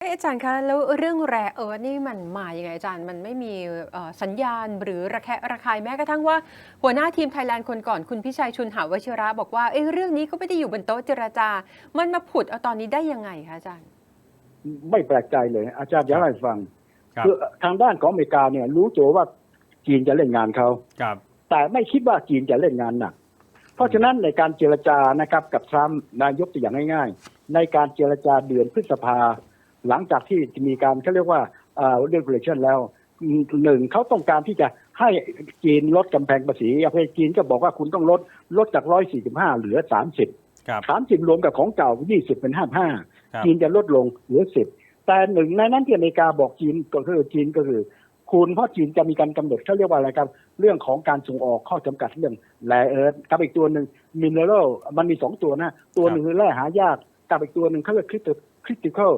เอ๊ะอาจารย์คะแล้วเรื่องแรเอิร์ธนี่มันมาอย่างไงอาจารย์มันไม่มีเอ่อสัญญาณหรือระแคะระคายแม้กระทั่งว่า หัวหน้าทีมไทยแลนด์คนก่อนคุณพิชัยชุนหาวชิระบอกว่าเอ้ยเรื่องนี้ก็ไม่ได้อยู่บนโต๊ะเจรจา มันมาผุดเอาตอนนี้ได้ยังไงคะอาจารย์ ไม่แปลกใจเลย อาจารย์อยากให้ฟังครับคือทางด้านของอเมริกาเนี่ย รู้ตัวว่าจีนจะเล่นงานเขาครับ แต่ไม่คิดว่าจีนจะเล่นงานหนัก เพราะฉะนั้นในการเจรจานะครับกับทรัมป์นายกตัวอย่างง่าย ๆ ในการเจรจาเดือนพฤษภา หลังจากที่มีการเขาเรียกว่าเอ่อเรื่องเรชั่นแล้วหนึ่งเขาต้องการที่จะให้จีนลดกำแพงภาษีประเทศจีนก็บอกว่าคุณต้องลดลดจากร้อยสี่สิบห้าเหลือสามสิบครับสามสิบรวมกับของเก่ายี่สิบเป็นห้าห้าครับจีนจะลดลงเหลือสิบแต่หนึ่งในนั้นที่อเมริกาบอกจีนก็คือจีนก็คือ คุณเพราะจีนจะมีการกำหนดเขาเรียกว่าอะไรครับเรื่องของการส่งออกข้อจำกัดเรื่องแร่เอิร์ธกับอีกตัวหนึ่งมินเนอรัลมันมีสองตัวนะ ตัวหนึ่งคือแร่หายากกับอีกตัวหนึ่งเขาเรียกคริสคริติคอล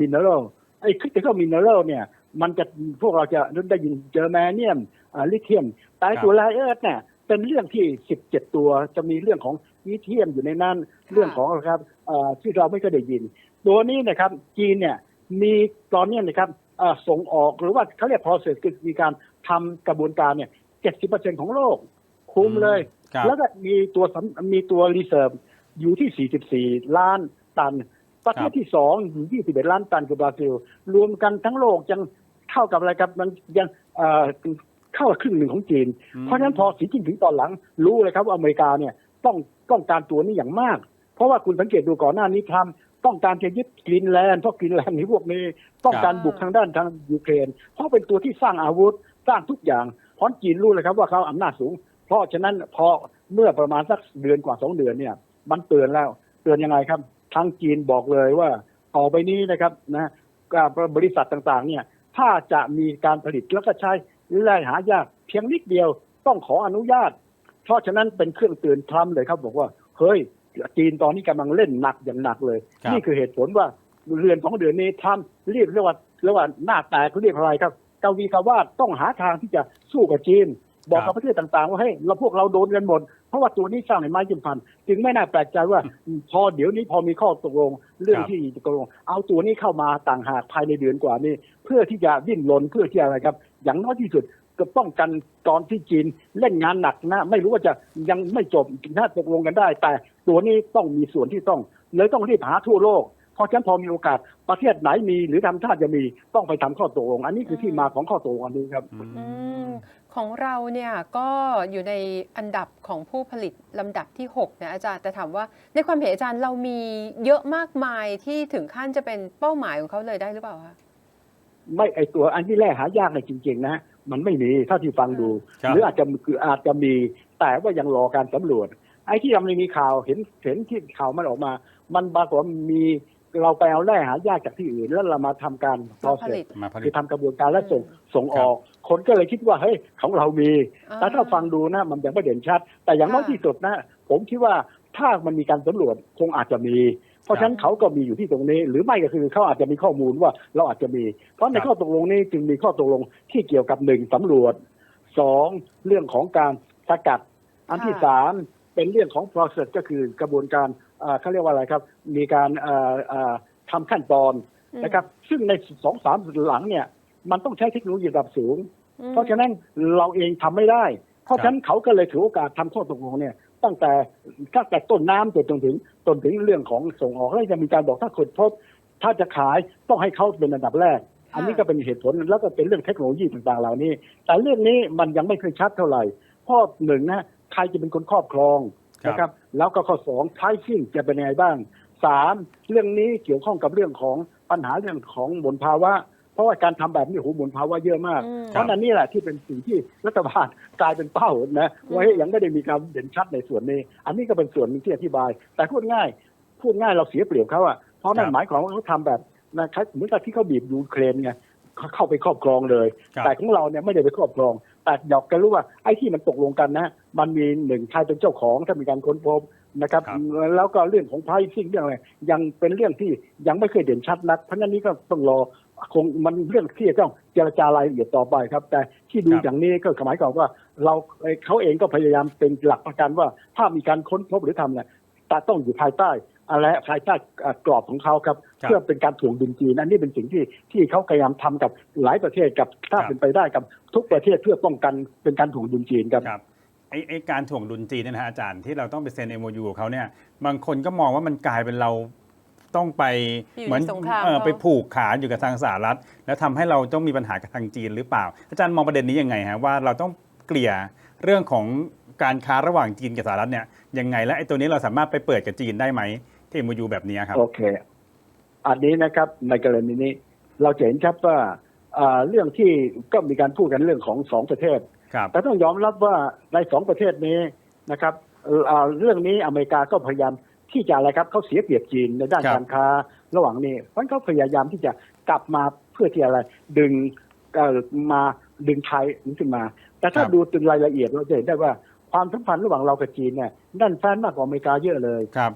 มินเนอรัลไอ้คริติคอลมินเนอรัลเนี่ยมันจะพวกเราจะได้ยินเจอแมเนียมลิเทียมแต่ไอ้ตัวแร่เอิร์ธเนี่ยเป็นเรื่องที่สิบเจ็ดตัวจะมีเรื่องของลิเทียมอยู่ในนั้นเรื่องของนะครับเอ่อที่เราไม่เคยได้ยิน ตัวนี้นะครับจีนเนี่ยมีตอนเนี้ยนะครับเอ่อส่งออกหรือว่าเขาเรียก process คือมีการทำกระบวนการเนี่ยเจ็ดสิบเปอร์เซ็นของโลก คุ้มเลยครับแล้วก็มีตัวสำมีตัวรีเซิร์ฟอยู่ที่ 44 ล้านตัน ประเทศที่สองอยู่21ล้านตันคือบราซิล รวมกันทั้งโลกยังเท่ากับอะไรครับมันยังเอ่อเข้ากับครึ่งหนึ่งของจีนอืมเพราะฉะนั้นพอสีจิ้นผิงตอนหลัง รู้เลยครับว่าอเมริกาเนี่ยต้องต้องการตัวนี้อย่างมาก เพราะว่าคุณสังเกตดูก่อนหน้านี้ทำต้องการจะยึดกรีนแลนด์เพราะกรีนแลนด์นี้พวกนี้ ต้องการบุกทางด้านทางยูเครน เพราะเป็นตัวที่สร้างอาวุธสร้างทุกอย่างเพราะจีนรู้เลยครับว่าเขาอำนาจสูง เพราะฉะนั้นพอเมื่อประมาณสักเดือนกว่าสองเดือนเนี่ย มันเตือนแล้วเตือนยังไงครับ ทางจีนบอกเลยว่าต่อไปนี้นะครับนะกับบริษัทต่างๆ เนี่ย ถ้าจะมีการผลิตแล้วก็ใช้แร่หายากเพียงนิดเดียวต้องขออนุญาต เพราะฉะนั้นเป็นเครื่องเตือนทรัมป์เลยครับ บอกว่า เฮ้ย จีนตอนนี้กำลังเล่นหนักอย่างหนักเลยครับนี่คือเหตุผลว่าเรือนของเดือนนี้ทรัมป์เรียกเรียกว่าเรียกว่าหน้าแตกเขาเรียกอะไรครับกวีกาวาดต้องหาทางที่จะสู้กับจีน บอกกับประเทศต่างๆ ว่าเฮ้ยเราพวกเราโดนกันหมด เพราะว่าตัวนี้สร้างในไม้จิ้มฟัน จึงไม่น่าแปลกใจว่า พอเดี๋ยวนี้พอมีข้อตกลงเรื่องครับที่ตกลง เอาตัวนี้เข้ามาต่างหากภายในเดือนกว่านี้ เพื่อที่จะดิ้นรนเพื่อที่อะไรครับ อย่างน้อยที่สุดก็ป้องกันตอนที่จีนเล่นงานหนักนะ ไม่รู้ว่าจะยังไม่จบถ้าตกลงกันได้ แต่ตัวนี้ต้องมีส่วนที่ต้อง เลยต้องรีบหาทั่วโลกเพราะฉะนั้นพอมีโอกาสประเทศไหนมีหรือทำท่าจะมีต้องไปทำข้อตกลง อันนี้คือที่มาของข้อตกลงอันนี้ครับอืมอืม ของเราเนี่ยก็อยู่ในอันดับของผู้ผลิตลำดับที่ 6 นะอาจารย์ แต่ถามว่าในความเห็นอาจารย์เรามีเยอะมากมายที่ถึงขั้นจะเป็นเป้าหมายของเขาเลยได้หรือเปล่าคะไม่ไอตัวอันที่แรกหายากเลยจริง ๆ นะ มันไม่มีถ้าที่ฟังดูครับหรืออาจจะคืออาจจะมีแต่ว่ายังรอการสำรวจ ไอ้ที่ยังไม่มีข่าวเห็นเห็นที่ข่าวมันออกมา มันปรากฏว่ามี เราไปเอาแร่หายากจากที่อื่นแล้วเรามาทำการมาผลิต process มาผลิคืตอทำกระบวนการและส่งอืมส่งออก คนก็เลยคิดว่าเฮ้ยของเรามีอ่าแต่ถ้าฟังดูนะมันยังไม่เด่นชัด แต่อย่างน้อยค่ะที่สุดนะ ผมคิดว่าถ้ามันมีการสำรวจคงอาจจะมี เพราะฉะนั้นเขาก็มีอยู่ที่ตรงนี้ หรือไม่ก็คือเขาอาจจะมีข้อมูลว่าเราอาจจะมี เพราะในครับข้อตกลงนี้จึงมีข้อตกลงที่เกี่ยวกับหนึ่งสำรวจสองเรื่องของการสกัด อันที่ค่ะสามเป็นเรื่องของ process ก็คือกระบวนการ เอ่อเขาเรียกว่าอะไรครับ มีการเอ่อเอ่อทำขั้นตอนอืมนะครับ ซึ่งในสองสามหลังเนี่ย มันต้องใช้เทคโนโลยีระดับสูงอืมเพราะฉะนั้นเราเองทำไม่ได้ เพราะฉะนั้นเขาก็เลยถือโอกาสทำข้อตกลงเนี่ย ตั้งแต่ตั้งแต่ต้นน้ำจนจนถึงจนถึงเรื่องของส่งออกแล้วจะมีการบอกถ้าคนพบ ถ้าจะขายต้องให้เขาเป็นอันดับแรกอันนี้ก็เป็นเหตุผลแล้วก็เป็นเรื่องเทคโนโลยีต่างๆ เหล่านี้ แต่เรื่องนี้มันยังไม่เคยชัดเท่าไหร่เพราะหนึ่งนะใครจะเป็นคนครอบครองครับนะครับ แล้วก็ข้อสองท้ายซิ่งจะเป็นยังไงบ้างสามเรื่องนี้เกี่ยวข้องกับเรื่องของปัญหาเรื่องของมลภาวะ เพราะว่าการทำแบบนี้โหมลภาวะเยอะมากอืมเพราะนั่นนี่แหละที่เป็นสิ่งที่รัฐบาลกลายเป็นเป้านะว่าเฮ้ยยังไม่ได้มีการเด่นชัดในส่วนนี้ อันนี้ก็เป็นส่วนหนึงที่อธิบาย แต่พูดง่ายพูดง่ายเราเสียเปรียบเขาอะเพราะนั่คนรับหมายความว่าเขาทำแบบนะครับเหมือนกับที่เขาบีบยูเครนไงเขาเข้าไปครอบครองเลยครับแต่ของเราเนี่ยไม่ได้ไปครอบครอง แต่อยากจะรู้ว่าไอ้ที่มันตกลงกันนะ มันมีหนึ่งใครเป็นเจ้าของถ้ามีการค้นพบนะครับครับแล้วก็เรื่องของไพรซิ่งเรื่องอะไรยังเป็นเรื่องที่ยังไม่เคยเด่นชัดนัก เพราะฉะนั้นนี้ก็ต้องรอคงมันเรื่องที่จะต้องเจรจารายละเอียดต่อไปครับ แต่ที่ดูครับอย่างนี้ก็หมายความว่าเราเอ่อเขาเองก็พยายามเป็นหลักประกันว่าถ้ามีการค้นพบหรือทำเนี่ยแต่ต้องอยู่ภายใต้ อะไรภายใต้เอ่อกรอบของเขาครับครับเพื่อเป็นการถ่วงดุลจีนอันนี้เป็นสิ่งที่ที่เขาพยายามทำกับหลายประเทศกับถ้าครับเป็นไปได้กับทุกประเทศเพื่อป้องกันเป็นการถ่วงดุลจีนครับครับไอ้ไอ้การถ่วงดุลจีนเนี่ยนะฮะอาจารย์ที่เราต้องไปเซ็น MOU กับเขาเนี่ยบางคนก็มองว่ามันกลายเป็นเราต้องไปอยู่ในเหมือนสงครามเออเขาไปผูกขาอยู่กับทางสหรัฐ แล้วทำให้เราต้องมีปัญหากับทางจีนหรือเปล่า อาจารย์มองประเด็นนี้ยังไงฮะว่าเราต้องเกลี่ยเรื่องของการค้าระหว่างจีนกับสหรัฐเนี่ยยังไงและไอ้ตัวนี้เราสามารถไปเปิดกับจีนได้ไหม ที่ MOU แบบนี้ครับ โอเค อันนี้นะครับในกรณีนี้ เราจะเห็นครับว่าอ่าเรื่องที่ก็มีการพูดกันเรื่องของสองประเทศครับแต่ต้องยอมรับว่าในสองประเทศนี้นะครับเอ่ออ่าเรื่องนี้อเมริกาก็พยายามที่จะอะไรครับเขาเสียเปรียบจีนในด้านครับการค้าระหว่างนี้เพราะฉะนั้นเขาพยายามที่จะกลับมาเพื่อที่อะไร ดึงเอ่อมาดึงไทยขึ้นมา แต่ถ้าดูถึงรายละเอียดเราจะเห็นได้ว่าความสัมพันธ์ระหว่างเรากับจีนเนี่ยด้านแฟนมากกว่าอเมริกาเยอะเลยครับ